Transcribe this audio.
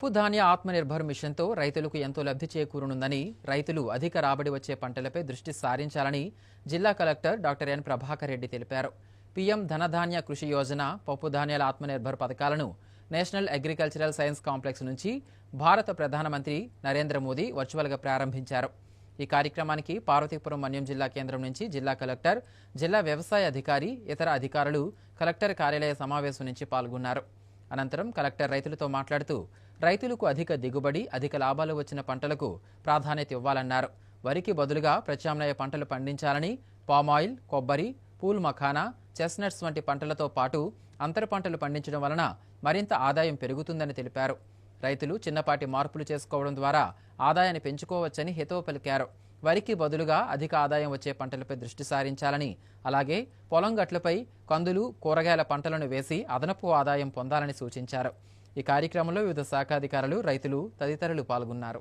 పప్పు ధాన్య ఆత్మనిర్భర్ మిషన్తో రైతులకు ఎంతో లబ్ధి చేకూరనుందని రైతులు అధిక రాబడి వచ్చే పంటలపై దృష్టి సారించాలని జిల్లా collector doctor N Prabhakar Reddy తెలిపారు. పీఎం ధనధాన్య కృషి యోజన పప్పు ధాన్యాల ఆత్మనిర్భర్ పథకాలను నేషనల్ అగ్రికల్చరల్ సైన్స్ కాంప్లెక్స్ నుంచి భారత ప్రధానమంత్రి నరేంద్ర మోదీ వర్చువల్గా ప్రారంభించారు. ఈ కార్యక్రమానికి పార్వతీపురం మన్యం జిల్లా కేంద్రం నుంచి జిల్లా కలెక్టర్ జిల్లా వ్యవసాయ అధికారి ఇతర అధికారులు కలెక్టర్ కార్యాలయ సమావేశం నుంచి పాల్గొన్నారు. అనంతరం కలెక్టర్ రైతులతో మాట్లాడుతూ రైతులకు అధిక దిగుబడి అధిక లాభాలు వచ్చిన పంటలకు ప్రాధాన్యత ఇవ్వాలన్నారు. వరికి బదులుగా ప్రత్యామ్నాయ పంటలు పండించాలని పామాయిల్ కొబ్బరి పూల్ మఖానా చెస్నట్స్ వంటి పంటలతో పాటు అంతర పంటలు పండించడం వలన మరింత ఆదాయం పెరుగుతుందని తెలిపారు. రైతులు చిన్నపాటి మార్పులు చేసుకోవడం ద్వారా ఆదాయాన్ని పెంచుకోవచ్చని హితవు పలికారు. వరికి బదులుగా అధిక ఆదాయం వచ్చే పంటలపై దృష్టి సారించాలని అలాగే పొలం గట్లపై కందులు కూరగాయల పంటలను వేసి అదనపు ఆదాయం పొందాలని సూచించారు. ఈ కార్యక్రమంలో వివిధ శాఖాధికారులు రైతులు తదితరులు పాల్గొన్నారు.